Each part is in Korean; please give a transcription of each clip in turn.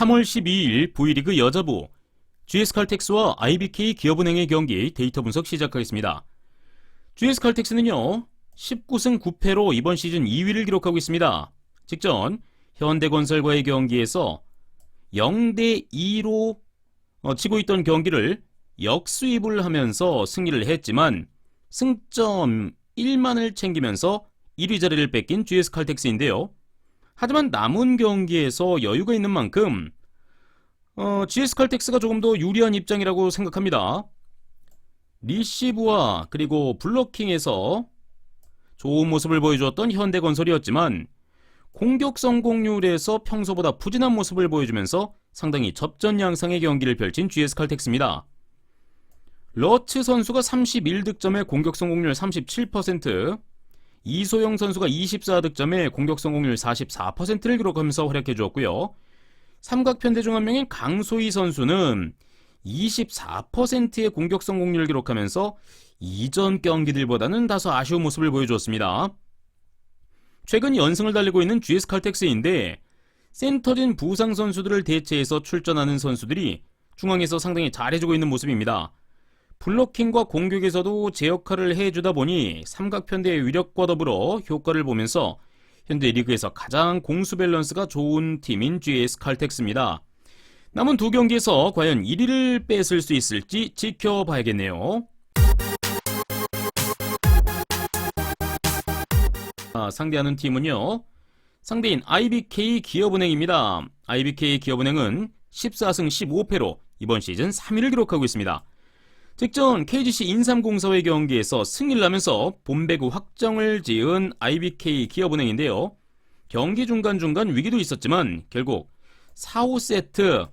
3월 12일 V리그 여자부 GS칼텍스와 IBK 기업은행의 경기 데이터 분석 시작하겠습니다. GS칼텍스는요 19승 9패로 이번 시즌 2위를 기록하고 있습니다. 직전 현대건설과의 경기에서 0대 2로 어, 치고 있던 경기를 역수입을 하면서 승리를 했지만 승점 1만을 챙기면서 1위 자리를 뺏긴 GS칼텍스인데요. 하지만 남은 경기에서 여유가 있는 만큼 어, GS칼텍스가 조금 더 유리한 입장이라고 생각합니다. 리시브와 그리고 블로킹에서 좋은 모습을 보여주었던 현대건설이었지만 공격 성공률에서 평소보다 부진한 모습을 보여주면서 상당히 접전 양상의 경기를 펼친 GS칼텍스입니다. 러츠 선수가 31득점에 공격 성공률 37%, 이소영 선수가 24득점에 공격 성공률 44%를 기록하면서 활약해 주었고요. 삼각편대 중 한 명인 강소희 선수는 24%의 공격 성공률을 기록하면서 이전 경기들보다는 다소 아쉬운 모습을 보여주었습니다. 최근 연승을 달리고 있는 GS 칼텍스인데 센터진 부상 선수들을 대체해서 출전하는 선수들이 중앙에서 상당히 잘해주고 있는 모습입니다. 블로킹과 공격에서도 제 역할을 해주다 보니 삼각편대의 위력과 더불어 효과를 보면서 현대 리그에서 가장 공수 밸런스가 좋은 팀인 GS 칼텍스입니다. 남은 두 경기에서 과연 1위를 뺏을 수 있을지 지켜봐야겠네요. 아, 상대하는 팀은요. 상대인 IBK 기업은행입니다. IBK 기업은행은 14승 15패로 이번 시즌 3위를 기록하고 있습니다. 직전 KGC 인삼공사의 경기에서 승리를 하면서 본배구 확정을 지은 IBK 기업은행인데요. 경기 중간중간 위기도 있었지만 결국 4, 5세트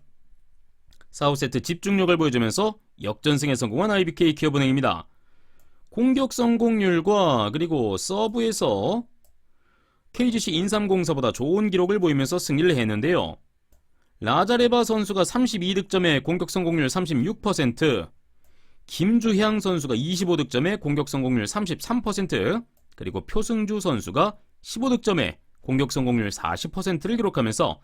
4, 5세트 집중력을 보여주면서 역전승에 성공한 IBK 기업은행입니다. 공격 성공률과 그리고 서브에서 KGC 인삼공사보다 좋은 기록을 보이면서 승리를 했는데요. 라자레바 선수가 32득점에 공격 성공률 36%, 김주향 선수가 25득점에 공격 성공률 33%, 그리고 표승주 선수가 15득점에 공격 성공률 40%를 기록하면서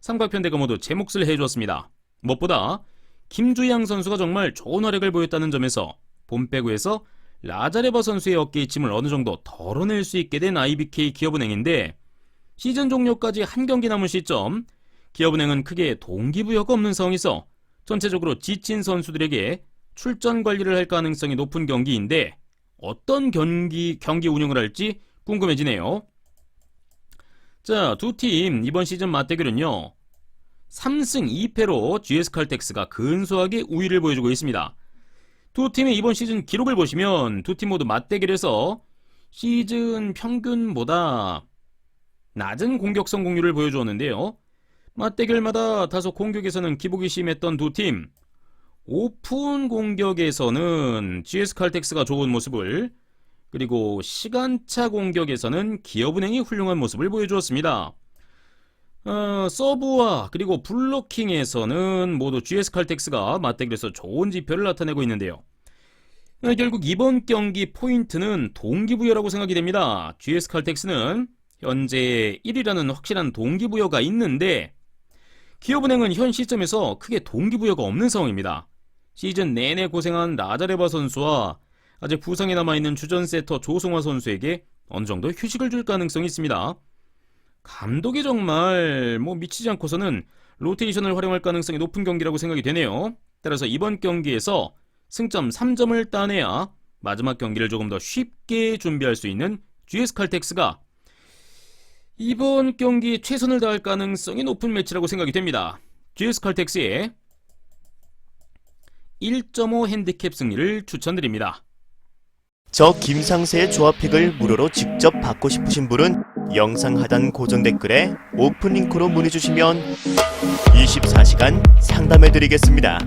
삼각편대가 모두 제 몫을 해주었습니다. 무엇보다 김주향 선수가 정말 좋은 활약을 보였다는 점에서 본배구에서 라자레바 선수의 어깨의 짐을 어느 정도 덜어낼 수 있게 된 IBK 기업은행인데 시즌 종료까지 한 경기 남은 시점 기업은행은 크게 동기부여가 없는 상황에서 전체적으로 지친 선수들에게 출전 관리를 할 가능성이 높은 경기인데 어떤 경기 경기 운영을 할지 궁금해지네요. 자, 두 팀 이번 시즌 맞대결은요. 3승 2패로 GS 칼텍스가 근소하게 우위를 보여주고 있습니다. 두 팀의 이번 시즌 기록을 보시면 두 팀 모두 맞대결에서 시즌 평균보다 낮은 공격 성공률을 보여주었는데요. 맞대결마다 다소 공격에서는 기복이 심했던 두 팀. 오픈 공격에서는 GS 칼텍스가 좋은 모습을 그리고 시간차 공격에서는 기업은행이 훌륭한 모습을 보여주었습니다. 어, 서브와 그리고 블로킹에서는 모두 GS 칼텍스가 맞대결에서 좋은 지표를 나타내고 있는데요. 어, 결국 이번 경기 포인트는 동기부여라고 생각이 됩니다. GS 칼텍스는 현재 1위라는 확실한 동기부여가 있는데 기업은행은 현 시점에서 크게 동기부여가 없는 상황입니다. 시즌 내내 고생한 라자레바 선수와 아직 부상이 남아있는 주전 세터 조성화 선수에게 어느 정도 휴식을 줄 가능성이 있습니다. 감독이 정말 뭐 미치지 않고서는 로테이션을 활용할 가능성이 높은 경기라고 생각이 되네요. 따라서 이번 경기에서 승점 3점을 따내야 마지막 경기를 조금 더 쉽게 준비할 수 있는 GS 칼텍스가 이번 경기 최선을 다할 가능성이 높은 매치라고 생각이 됩니다. GS 칼텍스의 1.5 핸디캡 승리를 추천드립니다. 저 김상세의 조합팩을 무료로 직접 받고 싶으신 분은 영상 하단 고정 댓글에 오픈 링크로 문의 주시면 24시간 상담해 드리겠습니다.